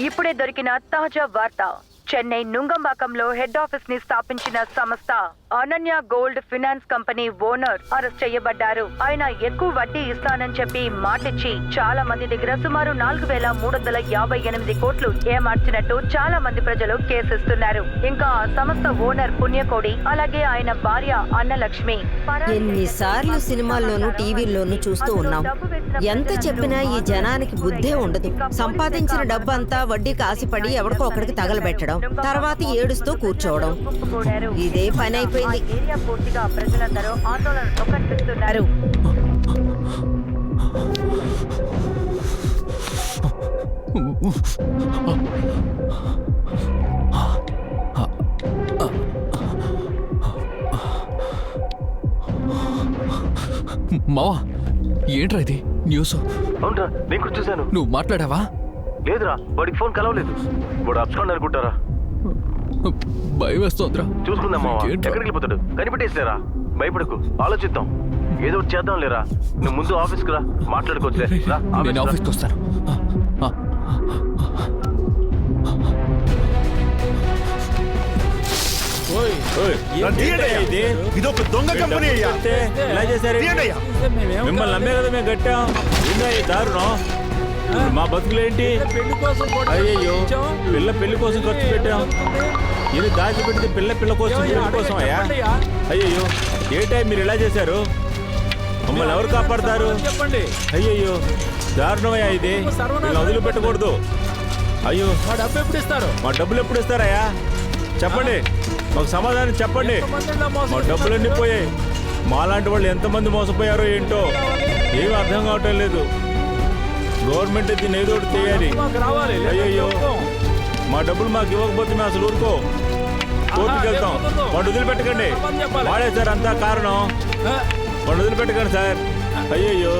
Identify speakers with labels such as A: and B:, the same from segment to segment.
A: ఇప్పుడే దొరికిన తాజా వార్త. చెన్నై నుంగంబాకంలో హెడ్ ఆఫీస్ని స్థాపించిన సంస్థ Ananya gold finance company owner arrest చేయబడ్డారు. ఆయన ఎక్కువ వడ్డీ ఇస్తానని చెప్పి మాటిచ్చి చాలా మంది దగ్గర సుమారు నాలుగు వేల మూడు వందల యాభై ఎనిమిది కోట్లు ఏమార్చినట్టు చాలా మంది ప్రజలు కేసిస్తున్నారు. ఇంకా ఆ సంస్థ ఓనర్ పుణ్యకోడి అలాగే ఆయన భార్య అన్నలక్ష్మి.
B: ఎన్నిసార్లు సినిమాల్లోనూ టీవీల్లోనూ చూస్తూ ఉన్నాం. ఎంత చెప్పినా ఈ జనానికి బుద్ధే ఉండదు. సంపాదించిన డబ్బు అంతా వడ్డీకి ఆశపడి ఎవడికో ఒకడికి తగలబెట్టడం. తర్వాత ఏడుస్తూ కూర్చోవడం. ఇదే పని అయిపోయింది.
A: ప్రజలందరూ ఆందోళనతో కనిపిస్తున్నారు
C: మావా ఏంట్రా ఇది? న్యూస్?
D: అవునరా నేను కూడా చూశాను.
C: నువ్వు మాట్లాడావా?
D: లేదురా వాడికి ఫోన్ కలవలేదు. వాడు అప్స్కాండ్ అనుకుంటారా?
C: భయం వేస్తోందిరా
D: చూసుకుందాం మావా? ఎక్కడికి వెళ్ళిపోతాడు? కనిపెట్టేసారా భయపడకు. ఆలోచిద్దాం. ఏదో ఒకటి చేద్దాం లేరా? నువ్వు ముందు ఆఫీస్కి రా. మాట్లాడుకోవచ్చులే రా
C: నేను
D: ఆఫీస్కి రా.
C: ఆఫీస్కి వస్తాను. ఆ, ఆ.
E: దొంగ కంపెనీ అయ్యా.
F: చేశారు. మిమ్మల్ని నమ్మే కదా మేము కట్టాం. ఏందా ఈ దారుణం? ఇప్పుడు మా బతుకులేంటి? అయ్యయ్యో పిల్ల పెళ్ళి కోసం ఖర్చు పెట్టాం. ఇది దాచిపెట్టింది పిల్ల పిల్ల కోసం కోసం అయ్యా? అయ్యయ్యో ఏంటయ్య మీరు ఇలా చేశారు? మమ్మల్ని ఎవరు కాపాడతారు?
G: చెప్పండి.
F: అయ్యయ్యో దారుణమయ్యా ఇది. ఇలా వదిలిపెట్టకూడదు అయ్యో
G: మా డబ్బు ఎప్పుడు ఇస్తారు?
F: మా డబ్బులు ఎప్పుడు ఇస్తారయ్యా? చెప్పండి. మాకు సమాధానం చెప్పండి. మా డబ్బులన్నీ పోయాయి. మాలాంటి వాళ్ళు ఎంతమంది మోసపోయారో ఏంటో ఏమీ అర్థం కావటం లేదు. గవర్నమెంట్ దీన్ని ఏదో ఒకటి చేయాలి.
G: రావాలి.
F: అయ్యయ్యో. మా డబ్బులు మాకు ఇవ్వకపోతే మేము అసలు ఊరుకో. కోర్టుకి వెళ్తాం? వాడు వదిలిపెట్టకండి? వాడే సార్ అంతా కారణం. వాడు వదిలిపెట్టకండి సార్. అయ్యయ్యో.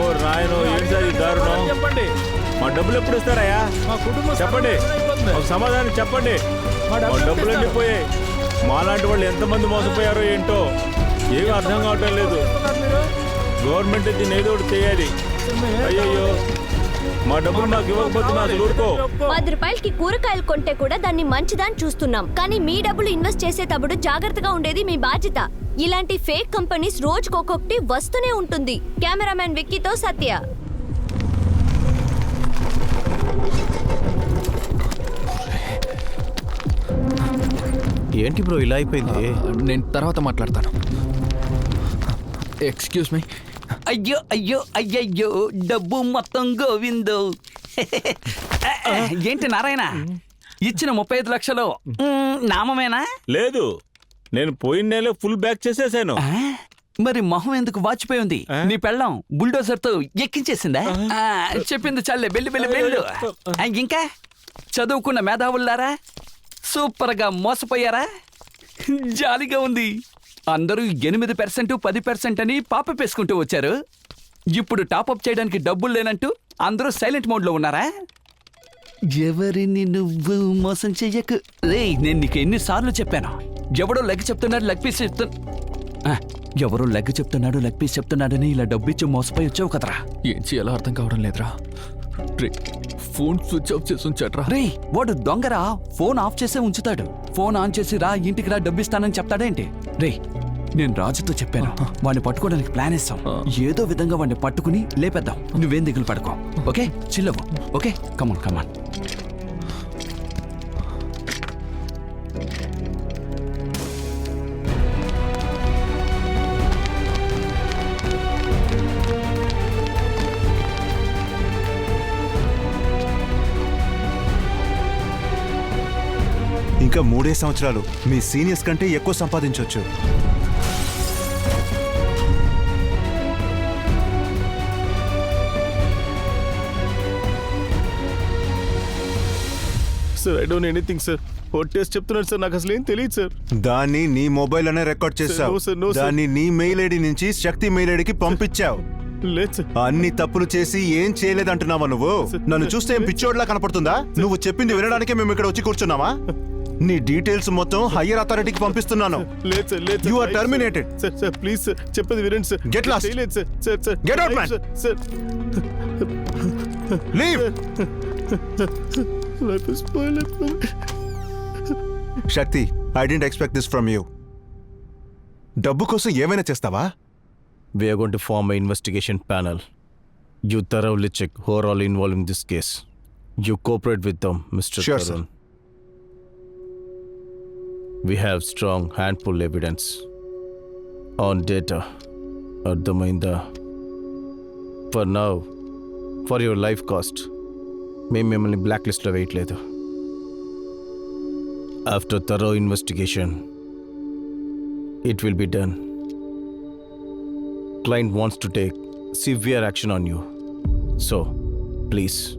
F: ఓ నాయనో ఏంటి సార్ ఈ దారుణం?
G: చెప్పండి.
F: మా డబ్బులు ఎప్పుడు ఇస్తారయ్యా
G: మా కుటుంబం
F: చెప్పండి. ఒక సమాధానం చెప్పండి.
G: మా డబ్బులు
F: డబ్బులు
G: ఎప్పుడు
F: పోయాయి మాలాంటి వాళ్ళు ఎంతమంది మోసపోయారో ఏంటో ఏమీ అర్థం కావటం లేదు? గవర్నమెంట్ దీన్ని ఏదో ఒకటి చేయాలి.
G: ఏం
F: అయ్యయ్యో. మా డబ్బులు మాకు ఇవ్వకపోతే అసలు ఊరుకో.
H: పది రూపాయలకి కూరగాయలు కొంటే కూడా దాన్ని మంచిదని చూస్తున్నాం. కానీ మీ డబ్బులు ఇన్వెస్ట్ చేసేటప్పుడు జాగ్రత్తగా ఉండేది మీ బాధ్యత. ఇలాంటి ఫేక్ కంపెనీస్ రోజుకొకటి వస్తూనే ఉంటుంది. కెమెరామ్యాన్ విక్కీతో సత్య.
E: ఏంటి బ్రో ఇలా అయిపోయింది?
C: నేను తర్వాత మాట్లాడతాను. ఎక్స్క్యూజ్ మీ
I: అయ్యో అయ్యో అయ్యయ్యో డబ్బు మొత్తం గోవిందు. ఏంటి నారాయణ? ఇచ్చిన ముప్పై ఐదు లక్షలు మ్, నామమేనా?
F: లేదు నేను పోయిన నెల ఫుల్ బ్యాక్ చేసేసాను.
I: ఆ? మరి మొహం ఎందుకు వాచిపోయి ఉంది? నీ పెళ్ళం బుల్డోజర్తో ఎక్కించేసిందా? ఆ, చెప్పింది చల్లే బెల్లి బెల్లి బెల్లు. ఆ, ఇంకా? చదువుకున్న మేధావుల్లారా? సూపర్గా మోసపోయారా? జాలిగా ఉంది. అందరూ ఎనిమిది పర్సెంట్ పది పర్సెంట్ అని పాప పేసుకుంటూ వచ్చారు. ఇప్పుడు టాపప్ చేయడానికి డబ్బులు లేనంటూ అందరూ సైలెంట్ మోడ్లో ఉన్నారా? ఎవరిని నువ్వు మోసం చెయ్యకు? రే నేను నీకు ఎన్నిసార్లు చెప్పాను. ఎవడో లెగ్ చెప్తున్నాడు లెగ్ పీస్ చెప్తు ఎవరో లెగ్ చెప్తున్నాడు లెగ్ పీస్ చెప్తున్నాడని ఇలా డబ్బిచ్చి మోసపోయి వచ్చావు కదరా.
C: ఏం చేయాలో అర్థం కావడం లేదురా. రే ఫోన్ స్విచ్ ఆఫ్ చేసి ఉంచాడ్రా.
I: రే వాడు దొంగరా ఫోన్ ఆఫ్ చేసే ఉంచుతాడు. ఫోన్ ఆన్ చేసి రా ఇంటికి రా డబ్బిస్తానని చెప్తాడేంటి? రే నేను రాజుతో చెప్పాను. వాడిని పట్టుకోవడానికి ప్లాన్ ఇస్తాం ఏదో విధంగా వాడిని పట్టుకుని లేపేద్దాం. నువ్వేం దిగులు పడుకో. Okay? చిల్లవు okay? Come on come on
E: ఇంకా మూడే సంవత్సరాలు. మీ సీనియర్స్ కంటే ఎక్కువ సంపాదించవచ్చు
D: sir I don't anything sir test చెప్తున్నాడు సార్ నాకు అసలు ఏం తెలియదు సార్
E: దాన్ని నీ మొబైల్లోనే రికార్డ్ చేసావు
D: sir, no, sir.
E: దాన్ని నీ మెయిల్ ఐడి నుంచి శక్తి మెయిల్ ఐడికి పంపించావు.
D: లేదు సార్
E: అన్ని తప్పులు చేసి ఏం చేయలేదంటున్నావా నువ్వు? నన్ను చూస్తే ఏం పిచ్చోడ్లా కనపడుతుందా? నువ్వు చెప్పింది వినడానికే మేము ఇక్కడ వచ్చి కూర్చున్నావా నీ డీటెయిల్స్ మొత్తం హయ్యర్ అథారిటీకి పంపిస్తున్నాను. You are terminated
D: sir please sir చెప్పేది గెట్ లాస్ట్ లేదు
E: get out man sir Shakti I did expect this from you డబ్బు కోసం ఏమైనా చేస్తావా?
D: We gonna form investigation panel you thoroughly check who're all involve this case you cooperate with them
E: mister
D: షర్సన్ We have strong handful evidence on data. అర్థమైందా for now for your life cost మేము మిమ్మల్ని black లిస్ట్లో వేయట్లేదు after thorough investigation it will be done client wants to take severe action on you. So, please.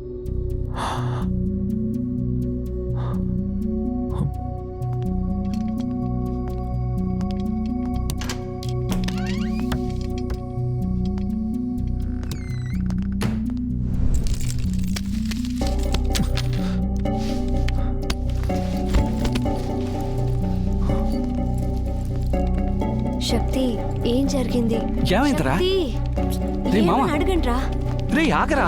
H: ఏం జరిగింది
I: ఏమైందిరా?
H: శక్తి,
I: రే మామ.
H: ఏమని అడగండ్రా
I: రే ఆగరా